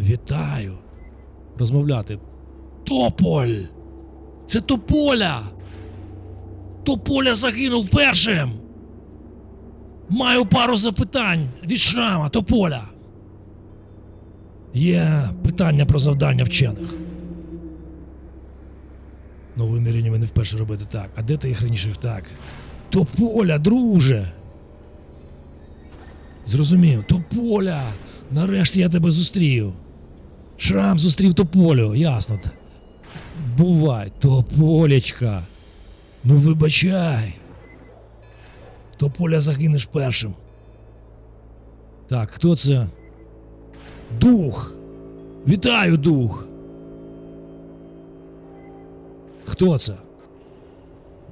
Вітаю. Розмовляти. Тополь! Це Тополя! Тополя загинув першим! Маю пару запитань від шрама Тополя. Є питання про завдання вчених. Ну, виміряння ви не вперше робити так. А де ти їх раніше так? Тополя, друже! Зрозумів, Тополя! Нарешті я тебе зустрів. Шрам зустрів Тополю, ясно. Бувай, Тополячка. Ну вибачай. Тополя загинеш першим. Так, хто це? Дух. Вітаю, дух. Хто це?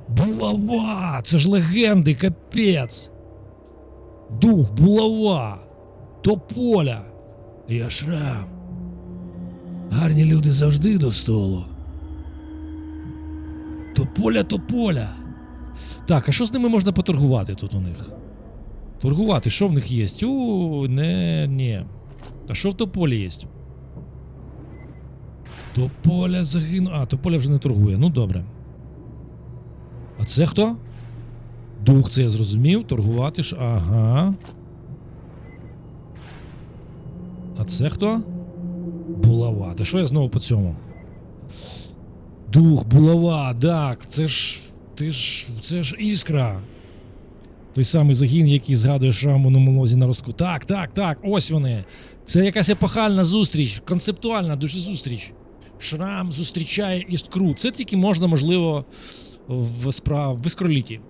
Булава! Це ж легенди, капець. Дух, булава. Тополя. Я шрам. Гарні люди завжди до столу. Тополя, тополя. Так, а що з ними можна поторгувати тут у них? Торгувати, що в них є? У, не, ні. А що в тополі є? Тополя загинув. А, тополя вже не торгує. Ну добре. А це хто? Дух, це я зрозумів. Торгувати ж. Ага. А це хто? Булава. Що я знову по цьому? Дух, булава, так, це ж. Ти ж. Це ж іскра. Той самий загін, який згадує шрам у номолозі на ростку. Так, так, так, ось вони. Це якась епохальна зустріч, концептуальна дуже зустріч. Шрам зустрічає іскру. Це тільки можна, можливо, в справ в іскроліті.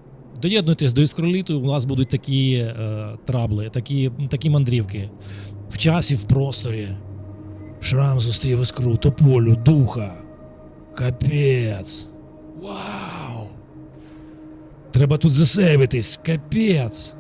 Доєднуйтесь до іскроліту, у вас будуть такі е, трабли, такі, такі мандрівки. В часі, в просторі. Шрам зустрів іскру, тополю, духа. Капець. Вау! Треба тут засейвитись, капець.